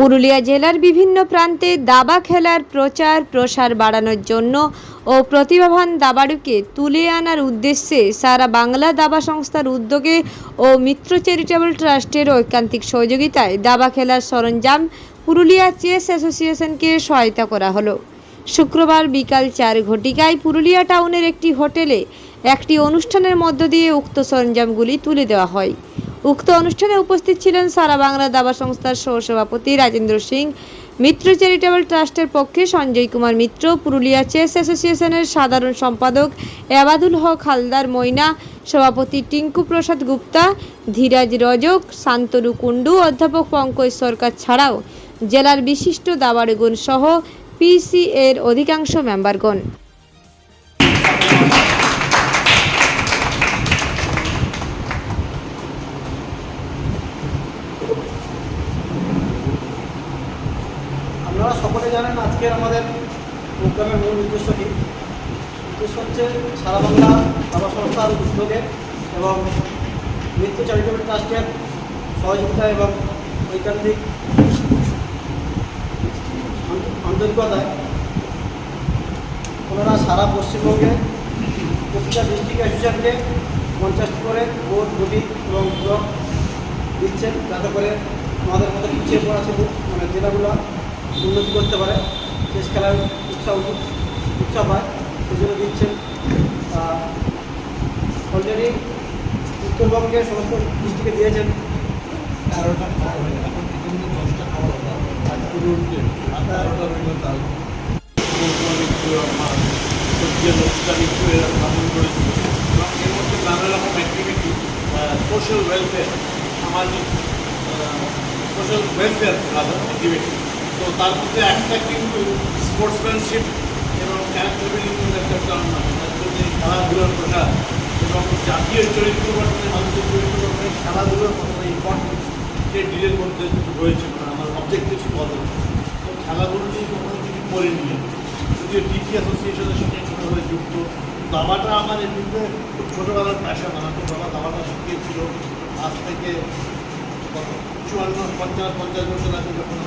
পুরুলিয়া জেলার বিভিন্ন প্রান্তে দাবা খেলার প্রচার, প্রসার বাড়ানোর জন্য ও প্রতিভাবান দাবাড়ুকে তুলে আনার উদ্দেশ্যে সারা বাংলা দাবা সংস্থার উদ্যোগে ও মিত্র চ্যারিটেবল ট্রাস্টের ঐকান্তিক সহযোগিতায় দাবা খেলার সরঞ্জাম পুরুলিয়া চেস অ্যাসোসিয়েশনকে সহায়তা করা হলো। শুক্রবার বিকাল চার ঘটিকায় পুরুলিয়া টাউনের একটি হোটেলে একটি অনুষ্ঠানের মধ্য দিয়ে উক্ত সরঞ্জামগুলি তুলে দেওয়া হয়। উক্ত অনুষ্ঠানে উপস্থিত ছিলেন সারা বাংলা দাবা সংস্থার সহসভাপতি রাজেন্দ্র সিং, মিত্র চ্যারিটেবল ট্রাস্টের পক্ষে সঞ্জয় কুমার মিত্র, পুরুলিয়া চেস অ্যাসোসিয়েশনের সাধারণ সম্পাদক এবাদুল হক হালদার ময়না সভাপতি টিঙ্কু প্রসাদ গুপ্তা, ধীরাজ রজক, শান্তনু কুণ্ডু, অধ্যাপক পঙ্কজ সরকার ছাড়াও জেলার বিশিষ্ট দাবাড়গুন সহ পিসি এর অধিকাংশ মেম্বারগণ। জানেন, আজকের আমাদের প্রোগ্রামের মূল উদ্দেশ্য কী? উদ্দেশ্য হচ্ছে সারা বাংলা দাবা সংস্থার উদ্যোগে এবং মৃত্যু চ্যারিটেবল ট্রাস্টের সহযোগিতা এবং ঐকান্তিক আন্ত- আন্তরিকতায় ওনারা সারা পশ্চিমবঙ্গে প্রতিটা ডিস্ট্রিক্ট অ্যাসোসিয়েশনকে পঞ্চাশ করে বোর্ড গুটি এবং ব্লক দিচ্ছেন। যাতে করে আমাদের মতো পিছিয়ে পড়া ছিল মানে জেলাগুলো উন্নতি করতে পারে। চেস খেলার উৎসাহ উৎসাহ পায়। সেই জন্য দিচ্ছেন অলরেডি উত্তরবঙ্গের সমস্ত ডিস্ট্রিক্টে দিয়েছেন। তেরোটা খাওয়া হয় এখন পর্যন্ত দশটা খাওয়া হলো। আর তেরোটা রইল তাল আমার সত্যিয়া লক্ষা মিত্র এরা ভ্রমণ করেছিল এবং এর মধ্যে নানা রকম অ্যাক্টিভিটি সোশ্যাল ওয়েলফেয়ার সামাজিক সোশ্যাল ওয়েলফেয়ার অ্যাক্টিভিটি তার মধ্যে একটা কিন্তু স্পোর্টসম্যানশিপ এবং ক্যারেক্টার বিল্ডিং একটা আছে। তার খেলাধুলার প্রসার এবং জাতীয় চরিত্র গঠনে মানুষের চরিত্র গঠনে খেলাধুলার কতটা ইম্পর্টেন্স যে ডিলের মধ্যে রয়েছে আমার অবজেক্টিভ বদল তো খেলাধুলো নিয়ে কখনো কিছু করিনি যদিও টিটি অ্যাসোসিয়েশনের সঙ্গে কোনোভাবে যুক্ত। দাবাটা আমার এমনিতে খুব ছোটোবেলার প্যাশন আমার তো বাবা দাবাটা শিখিয়েছিল। আজ থেকে কত? চুয়ান্ন, পঞ্চাশ পঞ্চাশ বছর আগে যখন